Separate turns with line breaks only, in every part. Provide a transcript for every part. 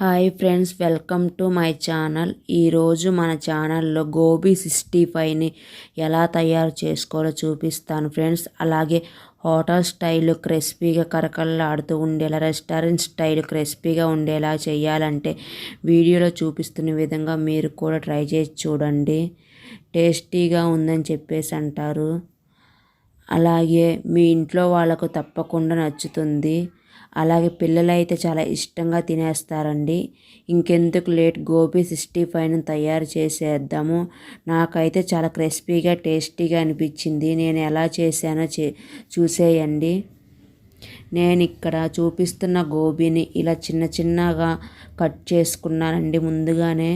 Hi friends welcome to my channel. ఈరోజు మన ఛానల్లో గోబీ సిక్స్టీ ఫైవ్ని ఎలా తయారు చేసుకోవాలో చూపిస్తాను ఫ్రెండ్స్. అలాగే హోటల్ స్టైల్ క్రిస్పీగా కరకరలాడుతూ ఉండేలా రెస్టారెంట్ స్టైల్ క్రిస్పీగా ఉండేలా చేయాలంటే వీడియోలో చూపిస్తున్న విధంగా మీరు కూడా ట్రై చేసి చూడండి. టేస్టీగా ఉందని చెప్పేసి అంటారు. అలాగే మీ ఇంట్లో వాళ్ళకు తప్పకుండా నచ్చుతుంది. అలాగే పిల్లలు అయితే చాలా ఇష్టంగా తినేస్తారండి. ఇంకెందుకు లేట్ గోబీ సిక్స్టీ ఫైవ్ను తయారు చేసేద్దాము. నాకైతే చాలా క్రిస్పీగా టేస్టీగా అనిపించింది. నేను ఎలా చేశానో చే చూసేయండి. నేను ఇక్కడ చూపిస్తున్న గోబీని ఇలా చిన్న చిన్నగా కట్ చేసుకున్నానండి ముందుగానే.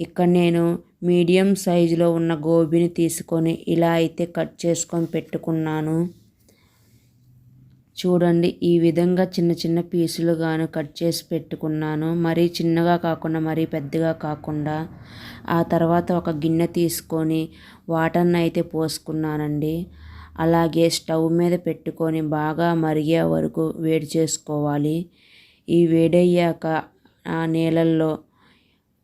ఇక్కడ నేను మీడియం సైజులో ఉన్న గోబీని తీసుకొని ఇలా అయితే కట్ చేసుకొని పెట్టుకున్నాను. చూడండి ఈ విధంగా చిన్న చిన్న పీసులుగాను కట్ చేసి పెట్టుకున్నాను. మరీ చిన్నగా కాకుండా మరీ పెద్దగా కాకుండా. ఆ తర్వాత ఒక గిన్నె తీసుకొని వాటర్ని అయితే పోసుకున్నానండి. అలాగే స్టవ్ మీద పెట్టుకొని బాగా మరిగే వరకు వేడి చేసుకోవాలి. ఈ వేడయ్యాక ఆ నీళ్ళల్లో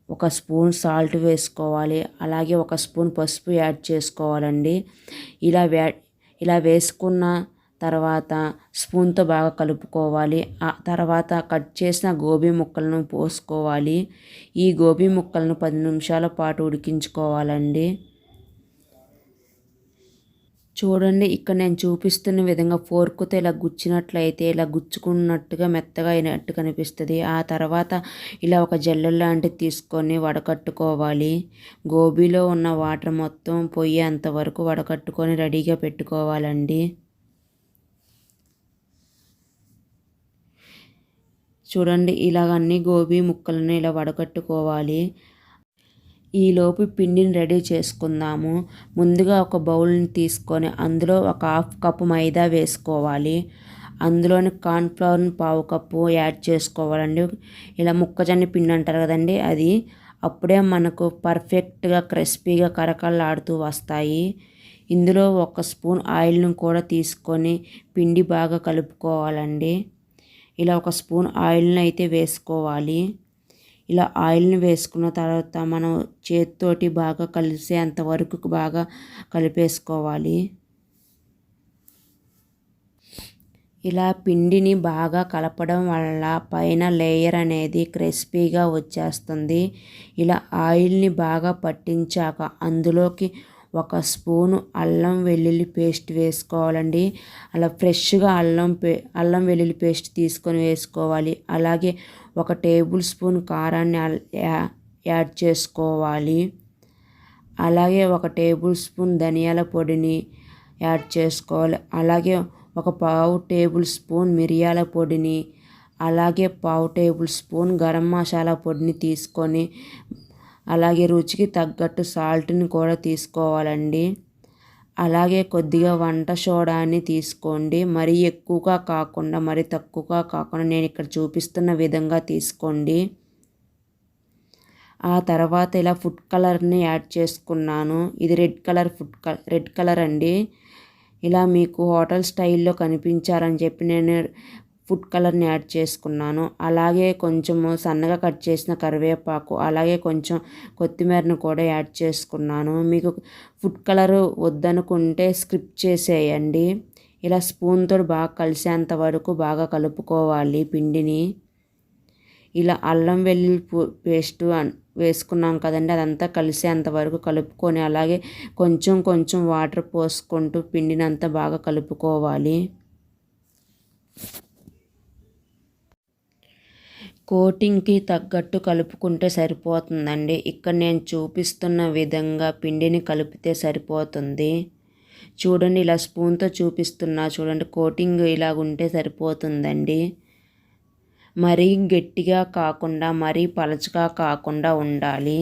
ఒక స్పూన్ సాల్ట్ వేసుకోవాలి. అలాగే ఒక స్పూన్ పసుపు యాడ్ చేసుకోవాలండి. ఇలా వే ఇలా వేసుకున్న తర్వాత స్పూన్తో బాగా కలుపుకోవాలి. ఆ తర్వాత కట్ చేసిన గోబీ ముక్కలను పోసుకోవాలి. ఈ గోబీ ముక్కలను పది నిమిషాల పాటు ఉడికించుకోవాలండి. చూడండి ఇక్కడ నేను చూపిస్తున్న విధంగా ఫోర్క్తో ఇలా గుచ్చినట్లయితే ఇలా గుచ్చుకున్నట్టుగా మెత్తగా అయినట్టు కనిపిస్తుంది. ఆ తర్వాత ఇలా ఒక జల్లె లాంటిది తీసుకొని వడకట్టుకోవాలి. గోబీలో ఉన్న వాటర్ మొత్తం పొయ్యేంత వరకు వడకట్టుకొని రెడీగా పెట్టుకోవాలండి. చూడండి ఇలాగ అన్ని గోబీ ముక్కలను ఇలా వడగట్టుకోవాలి. ఈలోపు పిండిని రెడీ చేసుకుందాము. ముందుగా ఒక బౌల్ని తీసుకొని అందులో ఒక హాఫ్ కప్పు మైదా వేసుకోవాలి. అందులోని కార్న్ఫ్లవర్ని పావు కప్పు యాడ్ చేసుకోవాలండి. ఇలా ముక్కజొన్న పిండి అంటారు కదండి అది అప్పుడే మనకు పర్ఫెక్ట్గా క్రిస్పీగా కరకరలాడుతూ వస్తాయి. ఇందులో ఒక స్పూన్ ఆయిల్ను కూడా తీసుకొని పిండి బాగా కలుపుకోవాలండి. ఇలా ఒక స్పూన్ ఆయిల్ని అయితే వేసుకోవాలి. ఇలా ఆయిల్ని వేసుకున్న తర్వాత మనం చేతితోటి బాగా కలిసేంత వరకు బాగా కలిపేసుకోవాలి. ఇలా పిండిని బాగా కలపడం వల్ల పైన లేయర్ అనేది క్రిస్పీగా వచ్చేస్తుంది. ఇలా ఆయిల్ని బాగా పట్టించాక అందులోకి ఒక స్పూను అల్లం వెల్లుల్లి పేస్ట్ వేసుకోవాలండి. అలా ఫ్రెష్గా అల్లం పే అల్లం వెల్లుల్లి పేస్ట్ తీసుకొని వేసుకోవాలి. అలాగే ఒక టేబుల్ స్పూన్ కారాన్ని యాడ్ చేసుకోవాలి. అలాగే ఒక టేబుల్ స్పూన్ ధనియాల పొడిని యాడ్ చేసుకోవాలి. అలాగే ఒక పావు టేబుల్ స్పూన్ మిరియాల పొడిని అలాగే పావు టేబుల్ స్పూన్ గరం మసాలా పొడిని తీసుకొని అలాగే రుచికి తగ్గట్టు సాల్ట్ని కూడా తీసుకోవాలండి. అలాగే కొద్దిగా వంట సోడాని తీసుకోండి. మరీ ఎక్కువగా కాకుండా మరి తక్కువగా కాకుండా నేను ఇక్కడ చూపిస్తున్న విధంగా తీసుకోండి. ఆ తర్వాత ఇలా ఫుడ్ కలర్ని యాడ్ చేసుకున్నాను. ఇది red colour food colour red colour అండి. ఇలా మీకు హోటల్ స్టైల్లో కనిపించారని చెప్పి నేను ఫుడ్ కలర్ని యాడ్ చేసుకున్నాను. అలాగే కొంచెము సన్నగా కట్ చేసిన కరివేపాకు అలాగే కొంచెం కొత్తిమీరను కూడా యాడ్ చేసుకున్నాను. మీకు ఫుడ్ కలర్ వద్దనుకుంటే స్క్రిప్ చేసేయండి. ఇలా స్పూన్తో బాగా కలిసేంత వరకు బాగా కలుపుకోవాలి పిండిని. ఇలా అల్లం వెల్లుల్లి పేస్ట్ వేసుకున్నాం కదండి అదంతా కలిసేంత వరకు కలుపుకొని అలాగే కొంచెం కొంచెం వాటర్ పోసుకుంటూ పిండిని అంతా బాగా కలుపుకోవాలి. కోటింగ్కి తగ్గట్టు కలుపుకుంటే సరిపోతుందండి. ఇక్కడ నేను చూపిస్తున్న విధంగా పిండిని కలిపితే సరిపోతుంది. చూడండి ఇలా స్పూన్తో చూపిస్తున్నా. చూడండి కోటింగ్ ఇలా ఉంటే సరిపోతుందండి. మరీ గట్టిగా కాకుండా మరీ పలచగా కాకుండా ఉండాలి.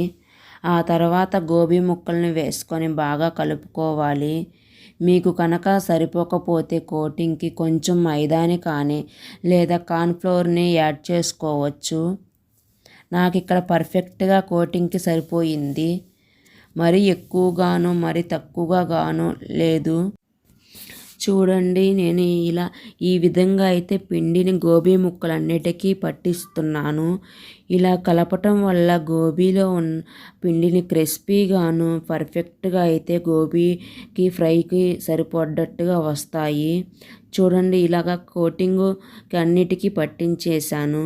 ఆ తర్వాత గోబీ ముక్కల్ని వేసుకొని బాగా కలుపుకోవాలి. మీకు కనుక సరిపోకపోతే కోటింగ్కి కొంచెం మైదాని కానీ లేదా కార్న్ఫ్లోర్ని యాడ్ చేసుకోవచ్చు. నాకు ఇక్కడ పర్ఫెక్ట్గా కోటింగ్కి సరిపోయింది. మరి ఎక్కువగాను మరి తక్కువగా గాను లేదు. చూడండి నేను ఇలా ఈ విధంగా అయితే పిండిని గోబీ ముక్కలన్నిటికీ పట్టిస్తున్నాను. ఇలా కలపటం వల్ల గోబీలో ఉన్న పిండిని క్రిస్పీగాను పర్ఫెక్ట్గా అయితే గోబీకి ఫ్రైకి సరిపడ్డట్టుగా వస్తాయి. చూడండి ఇలాగ కోటింగ్ అన్నిటికీ పట్టించేశాను.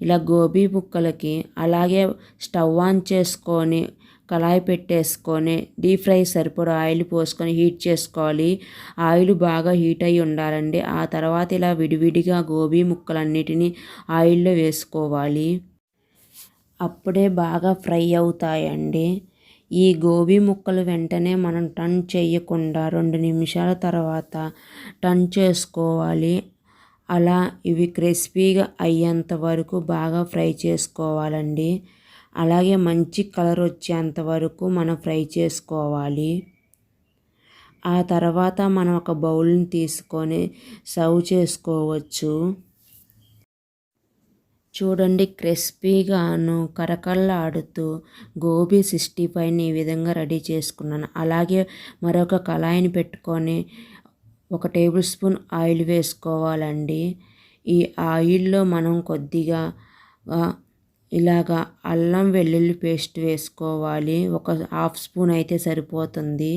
ఇలా గోబీ ముక్కలకి అలాగే స్టవ్ ఆన్ చేసుకొని కళాయి పెట్టేసుకొని డీప్ ఫ్రై సరిపడా ఆయిల్ పోసుకొని హీట్ చేసుకోవాలి. ఆయిల్ బాగా హీట్ అయి ఉండాలండి. ఆ తర్వాత ఇలా విడివిడిగా గోబీ ముక్కలన్నిటినీ ఆయిల్లో వేసుకోవాలి. అప్పుడే బాగా ఫ్రై అవుతాయండి. ఈ గోబీ ముక్కలు వెంటనే మనం టర్న్ చేయకుండా రెండు నిమిషాల తర్వాత టన్ చేసుకోవాలి. అలా ఇవి క్రిస్పీగా అయ్యేంత వరకు బాగా ఫ్రై చేసుకోవాలండి. అలాగే మంచి కలర్ వచ్చేంత వరకు మనం ఫ్రై చేసుకోవాలి. ఆ తర్వాత మనం ఒక బౌల్ని తీసుకొని సర్వ్ చేసుకోవచ్చు. చూడండి క్రిస్పీగాను కరకల్లాడుతూ గోబీ సిక్స్టీ ఫైవ్ని ఈ విధంగా రెడీ చేసుకున్నాను. అలాగే మరొక కళాయిని పెట్టుకొని ఒక టేబుల్ స్పూన్ ఆయిల్ వేసుకోవాలండి. ఈ ఆయిల్లో మనం కొద్దిగా ఇలాగా అల్లం వెల్లుల్లి పేస్ట్ వేసుకోవాలి. ఒక హాఫ్ స్పూన్ అయితే సరిపోతుంది.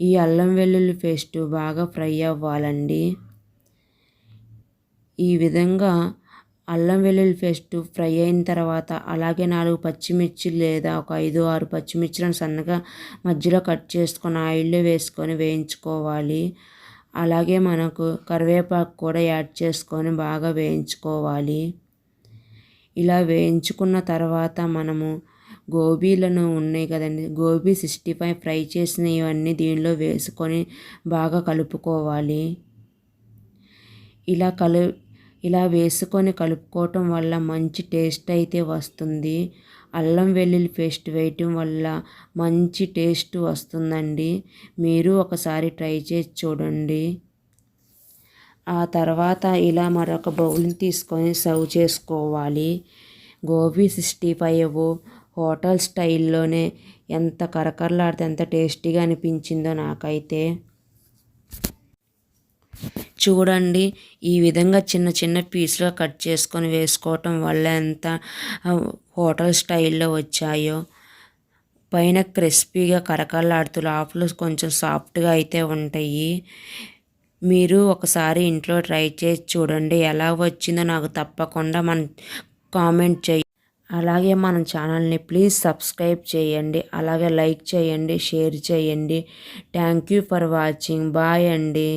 ఈ అల్లం వెల్లుల్లి పేస్ట్ బాగా ఫ్రై అవ్వాలండి. ఈ విధంగా అల్లం వెల్లుల్లి పేస్ట్ ఫ్రై అయిన తర్వాత అలాగే నాలుగు పచ్చిమిర్చి లేదా ఒక ఐదు ఆరు పచ్చిమిర్చిలను సన్నగా మధ్యలో కట్ చేసుకొని ఆయిల్లో వేసుకొని వేయించుకోవాలి. అలాగే మనకు కరివేపాకు కూడా యాడ్ చేసుకొని బాగా వేయించుకోవాలి. ఇలా వేయించుకున్న తర్వాత మనము గోబీలను ఉన్నాయి కదండి గోబీ సిక్స్టీ ఫైవ్ ఫ్రై చేసినవన్నీ దీనిలో వేసుకొని బాగా కలుపుకోవాలి. ఇలా కలు ఇలా వేసుకొని కలుపుకోవటం వల్ల మంచి టేస్ట్ అయితే వస్తుంది. అల్లం వెల్లుల్లి పేస్ట్ వేయటం వల్ల మంచి టేస్ట్ వస్తుందండి. మీరు ఒకసారి ట్రై చేసి చూడండి. ఆ తర్వాత ఇలా మరొక బౌల్ని తీసుకొని సర్వ్ చేసుకోవాలి. గోబీ సిక్స్టీ ఫైవ్ హోటల్ స్టైల్లోనే ఎంత కరకరలాడితే ఎంత టేస్టీగా అనిపించిందో నాకైతే. చూడండి ఈ విధంగా చిన్న చిన్న పీస్లో కట్ చేసుకొని వేసుకోవటం వల్ల ఎంత హోటల్ స్టైల్లో వచ్చాయో. పైన క్రిస్పీగా కరకరలాడుతూ లోపల కొంచెం సాఫ్ట్గా అయితే ఉంటాయి. మీరు ఒకసారి ఇంట్లో ట్రై చేసి చూడండి. ఎలా వచ్చిందో నాకు తప్పకుండా మన కామెంట్ చేయి అలాగే మన ఛానల్ని ప్లీజ్ సబ్స్క్రైబ్ చేయండి. అలాగే లైక్ చేయండి షేర్ చేయండి. Thank you for watching. Bye అండి.